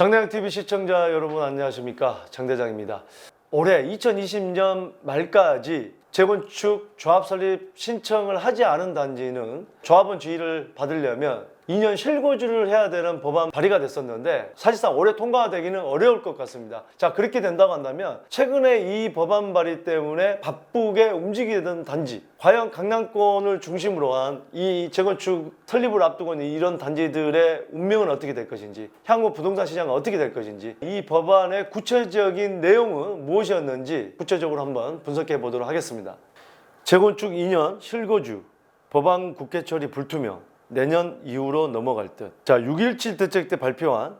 장대장TV 시청자 여러분 안녕하십니까? 장대장입니다. 올해 2020년 말까지 재건축 조합 설립 신청을 하지 않은 단지는 조합원 지위를 받으려면 2년 실거주를 해야 되는 법안 발의가 됐었는데 사실상 올해 통과가 되기는 어려울 것 같습니다. 자 그렇게 된다고 한다면 최근에 이 법안 발의 때문에 바쁘게 움직이게 된 단지 과연 강남권을 중심으로 한 이 재건축 설립을 앞두고 있는 이런 단지들의 운명은 어떻게 될 것인지 향후 부동산 시장은 어떻게 될 것인지 이 법안의 구체적인 내용은 무엇이었는지 구체적으로 한번 분석해 보도록 하겠습니다. 재건축 2년 실거주 법안 국회 처리 불투명 내년 이후로 넘어갈 듯. 자, 6.17 대책 때 발표한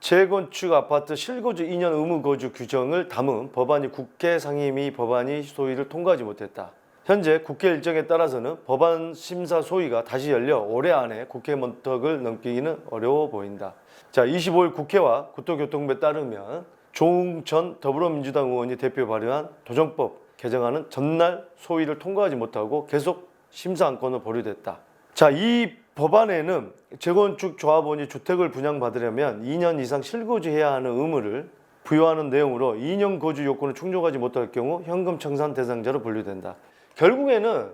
재건축 아파트 실거주 2년 의무 거주 규정을 담은 법안이 국회 상임위 법안이 소위를 통과하지 못했다. 현재 국회 일정에 따라서는 법안 심사 소위가 다시 열려 올해 안에 국회 문턱을 넘기기는 어려워 보인다. 자, 25일 국회와 국토교통부에 따르면 조웅천 더불어민주당 의원이 대표 발의한 도정법 개정안은 전날 소위를 통과하지 못하고 계속 심사 안건으로 보류됐다. 자, 이 법안에는 재건축 조합원이 주택을 분양받으려면 2년 이상 실거주해야 하는 의무를 부여하는 내용으로 2년 거주 요건을 충족하지 못할 경우 현금 청산 대상자로 분류된다. 결국에는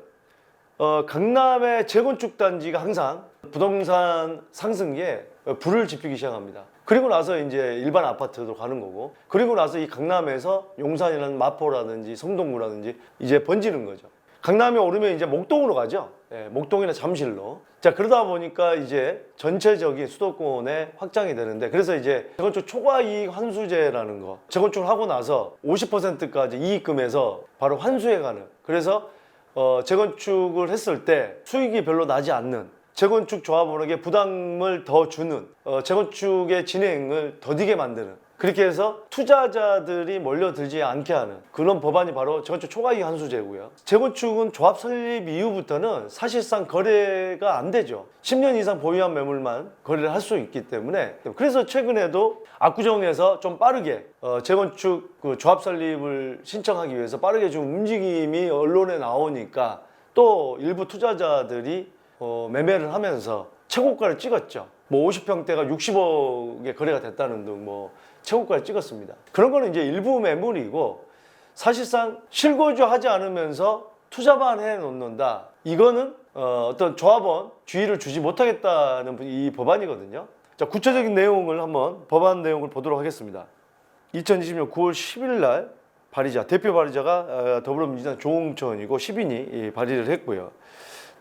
어, 강남의 재건축 단지가 항상 부동산 상승에 불을 지피기 시작합니다. 그리고 나서 이제 일반 아파트로 가는 거고, 그리고 나서 이 강남에서 용산이라는 마포라든지 성동구라든지 이제 번지는 거죠. 강남이 오르면 이제 목동으로 가죠. 예, 목동이나 잠실로. 자 그러다 보니까 이제 전체적인 수도권에 확장이 되는데 그래서 이제 재건축 초과 이익 환수제라는 거 재건축을 하고 나서 50%까지 이익금에서 바로 환수해 가는 그래서 어, 재건축을 했을 때 수익이 별로 나지 않는 재건축 조합원에게 부담을 더 주는 어, 재건축의 진행을 더디게 만드는 그렇게 해서 투자자들이 몰려들지 않게 하는 그런 법안이 바로 재건축 초과이익 환수제고요. 재건축은 조합 설립 이후부터는 사실상 거래가 안 되죠. 10년 이상 보유한 매물만 거래를 할 수 있기 때문에 그래서 최근에도 압구정에서 좀 빠르게 어, 재건축 그 조합 설립을 신청하기 위해서 빠르게 좀 움직임이 언론에 나오니까 또 일부 투자자들이 어, 매매를 하면서 최고가를 찍었죠. 뭐 50평대가 60억에 거래가 됐다는 등 뭐 최고가를 찍었습니다. 그런 거는 이제 일부 매물이고 사실상 실거주 하지 않으면서 투자만 해 놓는다. 이거는 어, 어떤 조합원 주의를 주지 못하겠다는 이 법안이거든요. 자, 구체적인 내용을 한번 법안 내용을 보도록 하겠습니다. 2020년 9월 10일 날 발의자 대표 발의자가 어, 더불어민주당 조홍천이고 10인이 발의를 했고요.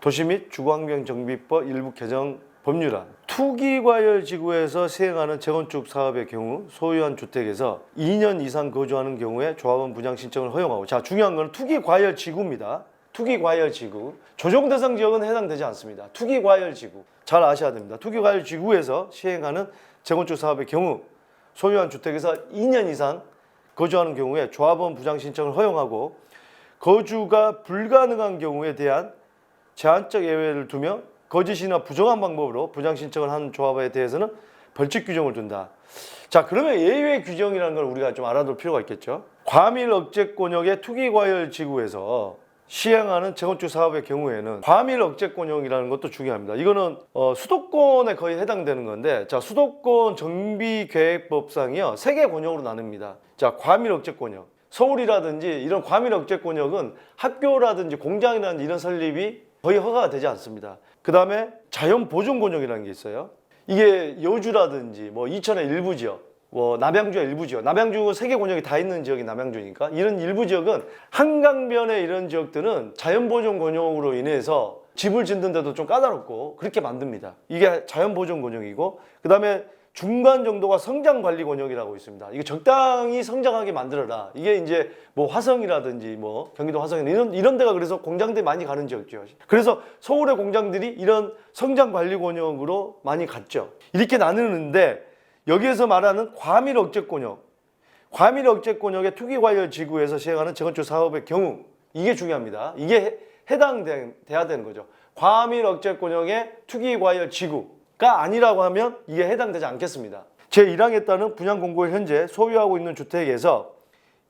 도시 및 주거환경정비법 일부 개정 법률안 투기과열지구에서 시행하는 재건축 사업의 경우 소유한 주택에서 2년 이상 거주하는 경우에 조합원 분양 신청을 허용하고 자 중요한 건 투기과열지구입니다. 투기과열지구 조정 대상 지역은 해당되지 않습니다. 투기과열지구 잘 아셔야 됩니다. 투기과열지구에서 시행하는 재건축 사업의 경우 소유한 주택에서 2년 이상 거주하는 경우에 조합원 부장 신청을 허용하고 거주가 불가능한 경우에 대한 제한적 예외를 두며 거짓이나 부정한 방법으로 부장 신청을 한 조합에 대해서는 벌칙 규정을 둔다. 자, 그러면 예외 규정이라는 걸 우리가 좀 알아둘 필요가 있겠죠. 과밀 억제 권역의 투기 과열 지구에서 시행하는 재건축 사업의 경우에는 과밀 억제 권역이라는 것도 중요합니다. 이거는 어, 수도권에 거의 해당되는 건데, 자 수도권 정비 계획법상이요 세 개 권역으로 나뉩니다. 자 과밀 억제 권역, 서울이라든지 이런 과밀 억제 권역은 학교라든지 공장이라든지 이런 설립이 거의 허가가 되지 않습니다. 그 다음에 자연 보존 권역이라는 게 있어요. 이게 여주라든지 뭐 이천의 일부 지역, 뭐 남양주의 일부 지역, 남양주는 세계 권역이 다 있는 지역이 남양주니까 이런 일부 지역은 한강변의 이런 지역들은 자연 보존 권역으로 인해서 집을 짓는데도 좀 까다롭고 그렇게 만듭니다. 이게 자연 보존 권역이고 그 다음에 중간 정도가 성장 관리 권역이라고 있습니다. 이게 적당히 성장하게 만들어라. 이게 이제 뭐 화성이라든지 뭐 경기도 화성 이런 이런 데가 그래서 공장들이 많이 가는 지역이죠. 그래서 서울의 공장들이 이런 성장 관리 권역으로 많이 갔죠. 이렇게 나누는데 여기에서 말하는 과밀 억제 권역, 과밀 억제 권역의 투기 과열 지구에서 시행하는 재건축 사업의 경우 이게 중요합니다. 이게 해- 해당돼야 되는 거죠. 과밀 억제 권역의 투기 과열 지구. 가 아니라고 하면 이게 해당되지 않겠습니다. 제1항에 따른 분양 공고를 현재 소유하고 있는 주택에서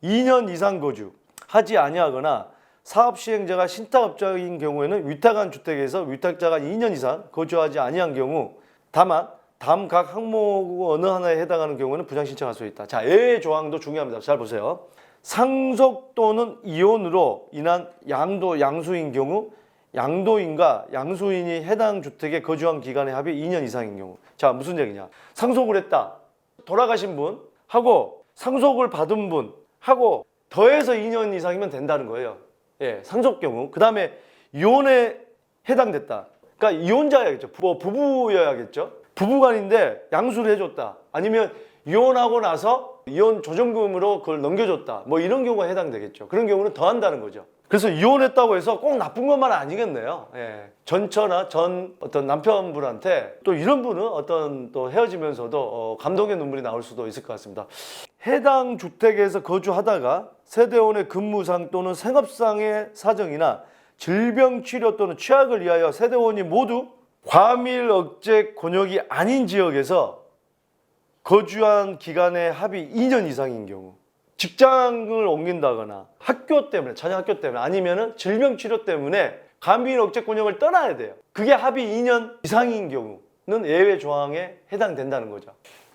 2년 이상 거주 하지 아니하거나 사업 시행자가 신탁업자인 경우에는 위탁한 주택에서 위탁자가 2년 이상 거주하지 아니한 경우 다만 다음 각 항목 어느 하나에 해당하는 경우는 부장 신청할 수 있다. 자, 예외 조항도 중요합니다. 잘 보세요. 상속 또는 이혼으로 인한 양도 양수인 경우 양도인과 양수인이 해당 주택에 거주한 기간의 합이 2년 이상인 경우. 자, 무슨 얘기냐? 상속을 했다. 돌아가신 분 하고 상속을 받은 분 하고 더해서 2년 이상이면 된다는 거예요. 예, 상속 경우. 그다음에 이혼에 해당됐다. 그러니까 이혼자야겠죠. 부, 부부여야겠죠. 부부간인데 양수를 해줬다. 아니면 이혼하고 나서 이혼 조정금으로 그걸 넘겨줬다. 뭐 이런 경우가 해당되겠죠. 그런 경우는 더 한다는 거죠. 그래서 이혼했다고 해서 꼭 나쁜 것만 아니겠네요. 예. 전처나 전 어떤 남편분한테 또 이런 분은 어떤 또 헤어지면서도 어, 감동의 눈물이 나올 수도 있을 것 같습니다. 해당 주택에서 거주하다가 세대원의 근무상 또는 생업상의 사정이나 질병 치료 또는 취약을 위하여 세대원이 모두 과밀 억제 곤욕이 아닌 지역에서 거주한 기간의 합이 2년 이상인 경우 직장을 옮긴다거나 학교 때문에 자녀 학교 때문에 아니면은 질병 치료 때문에 감비인 억제 곤욕을 떠나야 돼요. 그게 합이 2년 이상인 경우는 예외 조항에 해당된다는 거죠.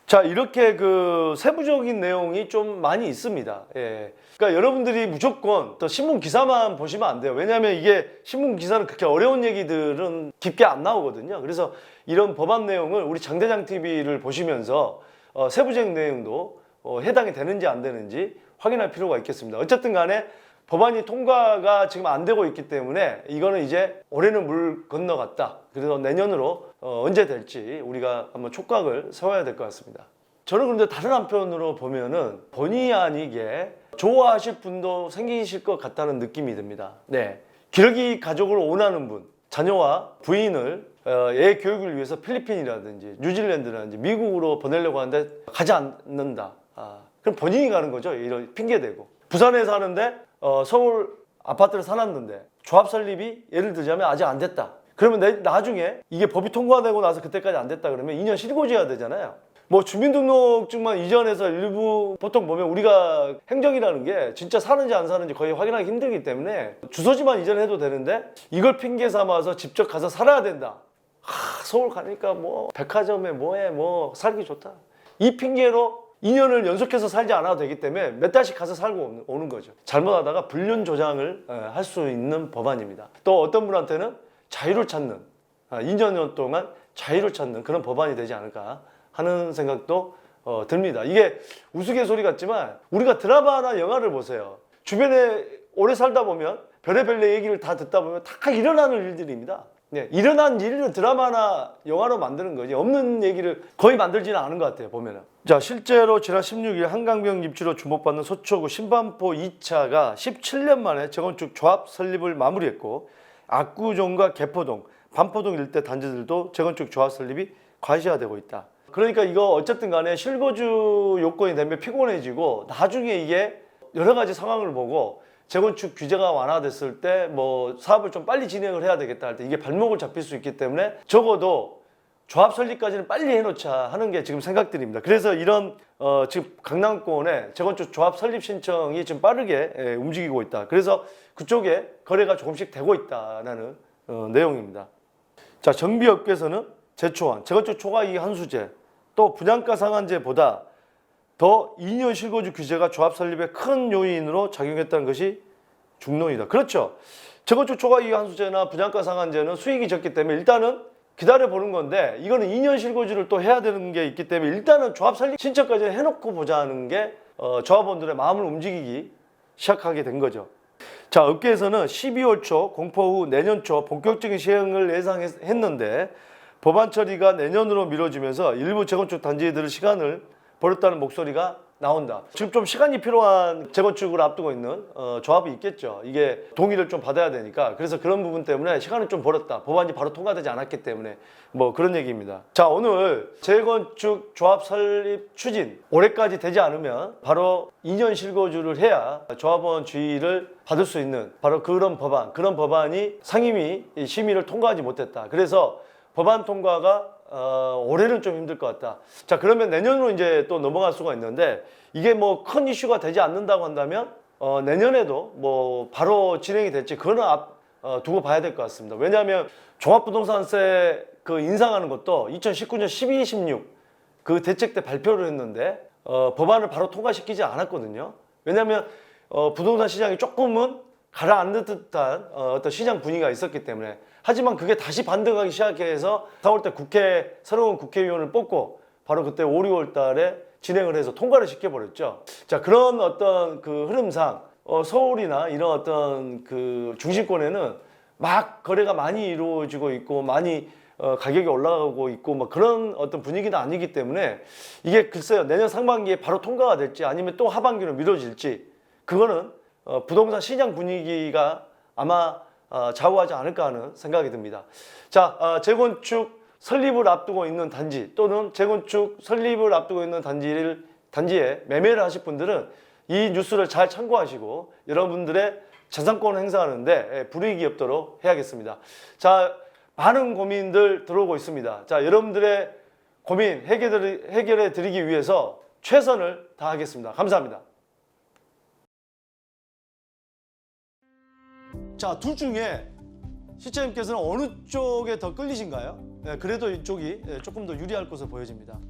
자 이렇게 그 세부적인 내용이 좀 많이 있습니다. 예. 그러니까 여러분들이 무조건 또 신문 기사만 보시면 안 돼요. 왜냐하면 이게 신문 기사는 그렇게 어려운 얘기들은 깊게 안 나오거든요. 그래서 이런 법안 내용을 우리 장대장 TV를 보시면서 어, 세부적인 내용도 어, 해당이 되는지 안 되는지 확인할 필요가 있겠습니다. 어쨌든 간에 법안이 통과가 지금 안 되고 있기 때문에 이거는 이제 올해는 물 건너갔다. 그래서 내년으로 어, 언제 될지 우리가 한번 촉각을 세워야 될 것 같습니다. 저는 그런데 다른 한편으로 보면은 본의 아니게 좋아하실 분도 생기실 것 같다는 느낌이 듭니다. 네. 기러기 가족을 원하는 분, 자녀와 부인을 어, 애 교육을 위해서 필리핀이라든지 뉴질랜드라든지 미국으로 보내려고 하는데 가지 않는다. 아, 그럼 본인이 가는 거죠. 이런 핑계 대고. 부산에 사는데 어, 서울 아파트를 사놨는데 조합 설립이 예를 들자면 아직 안 됐다. 그러면 내, 나중에 이게 법이 통과되고 나서 그때까지 안 됐다 그러면 2년 실고지해야 되잖아요. 뭐 주민등록증만 이전해서 일부 보통 보면 우리가 행정이라는 게 진짜 사는지 안 사는지 거의 확인하기 힘들기 때문에 주소지만 이전해도 되는데 이걸 핑계 삼아서 직접 가서 살아야 된다. 하, 서울 가니까 뭐 백화점에 뭐해 뭐 살기 좋다. 이 핑계로 2년을 연속해서 살지 않아도 되기 때문에 몇 달씩 가서 살고 오는- 거죠. 잘못하다가 불륜 조장을 할 수 있는 법안입니다. 또 어떤 분한테는 자유를 찾는 2년 동안 자유를 찾는 그런 법안이 되지 않을까 하는 생각도 어, 듭니다. 이게 우스갯소리 같지만 우리가 드라마나 영화를 보세요. 주변에 오래 살다 보면 별의별 얘기를 다 듣다 보면 다 일어나는 일들입니다. 네, 일어난 일을 드라마나 영화로 만드는 거지 없는 얘기를 거의 만들지는 않은 것 같아요 보면은 자 실제로 지난 16일 한강병 입주로 주목받는 서초구 신반포 2차가 17년 만에 재건축 조합 설립을 마무리했고 압구정과 개포동, 반포동 일대 단지들도 재건축 조합 설립이 과시화되고 있다. 그러니까 이거 어쨌든 간에 실거주 요건이 되면 피곤해지고 나중에 이게 여러 가지 상황을 보고 재건축 규제가 완화됐을 때 뭐 사업을 좀 빨리 진행을 해야 되겠다 할 때 이게 발목을 잡힐 수 있기 때문에 적어도 조합 설립까지는 빨리 해놓자 하는 게 지금 생각들입니다. 그래서 이런 어, 지금 강남권에 재건축 조합 설립 신청이 지금 빠르게 예, 움직이고 있다. 그래서 그쪽에 거래가 조금씩 되고 있다라는 어, 내용입니다. 자 정비업계에서는 제초안, 재건축 초과이익 한수제, 또 분양가 상한제보다 더 2년 실거주 규제가 조합 설립의 큰 요인으로 작용했다는 것이 중론이다. 그렇죠. 재건축 초과 이익 한수제나 분양가 상한제는 수익이 적기 때문에 일단은 기다려 보는 건데 이거는 2년 실거주를 또 해야 되는 게 있기 때문에 일단은 조합 설립 신청까지 해놓고 보자는 게 어, 조합원들의 마음을 움직이기 시작하게 된 거죠. 자, 업계에서는 12월 초 공포 후 내년 초 본격적인 시행을 예상했는데 법안 처리가 내년으로 미뤄지면서 일부 재건축 단지들을 시간을 벌였다는 목소리가 나온다. 지금 좀 시간이 필요한 재건축을 앞두고 있는 어, 조합이 있겠죠. 이게 동의를 좀 받아야 되니까. 그래서 그런 부분 때문에 시간을 좀 벌었다. 법안이 바로 통과되지 않았기 때문에 뭐 그런 얘기입니다. 자, 오늘 재건축 조합 설립 추진 올해까지 되지 않으면 바로 2년 실거주를 해야 조합원 주의를 받을 수 있는 바로 그런 법안, 그런 법안이 상임위 심의를 통과하지 못했다. 그래서 법안 통과가 어, 올해는 좀 힘들 것 같다. 자, 그러면 내년으로 이제 또 넘어갈 수가 있는데 이게 뭐 큰 이슈가 되지 않는다고 한다면 어, 내년에도 뭐 바로 진행이 될지 그거는 앞, 어, 두고 봐야 될 것 같습니다. 왜냐하면 종합부동산세 그그 인상하는 것도 2019년 12, 16 그 대책 때 발표를 했는데 어, 법안을 바로 통과시키지 않았거든요. 왜냐하면 어, 부동산 시장이 조금은 가라앉는 듯한 어, 어떤 시장 분위기가 있었기 때문에 하지만 그게 다시 반등하기 시작해서 4월 때 국회 새로운 국회의원을 뽑고 바로 그때 5, 6월 달에 진행을 해서 통과를 시켜버렸죠. 자 그런 어떤 그 흐름상 어, 서울이나 이런 어떤 그 중심권에는 막 거래가 많이 이루어지고 있고 많이 어, 가격이 올라가고 있고 뭐 그런 어떤 분위기는 아니기 때문에 이게 글쎄요 내년 상반기에 바로 통과가 될지 아니면 또 하반기로 미뤄질지 그거는 어, 부동산 시장 분위기가 아마 어, 좌우하지 않을까 하는 생각이 듭니다. 자 어, 재건축 설립을 앞두고 있는 단지 또는 재건축 설립을 앞두고 있는 단지를 단지에 매매를 하실 분들은 이 뉴스를 잘 참고하시고 여러분들의 자산권 행사하는데 예, 불이익이 없도록 해야겠습니다. 자, 많은 고민들 들어오고 있습니다. 자, 여러분들의 고민 해결해 드리기 위해서 최선을 다하겠습니다. 감사합니다. 자, 둘 중에 시청자님께서는 어느 쪽에 더 끌리신가요? 예, 그래도 이쪽이 예, 조금 더 유리할 것으로 보여집니다.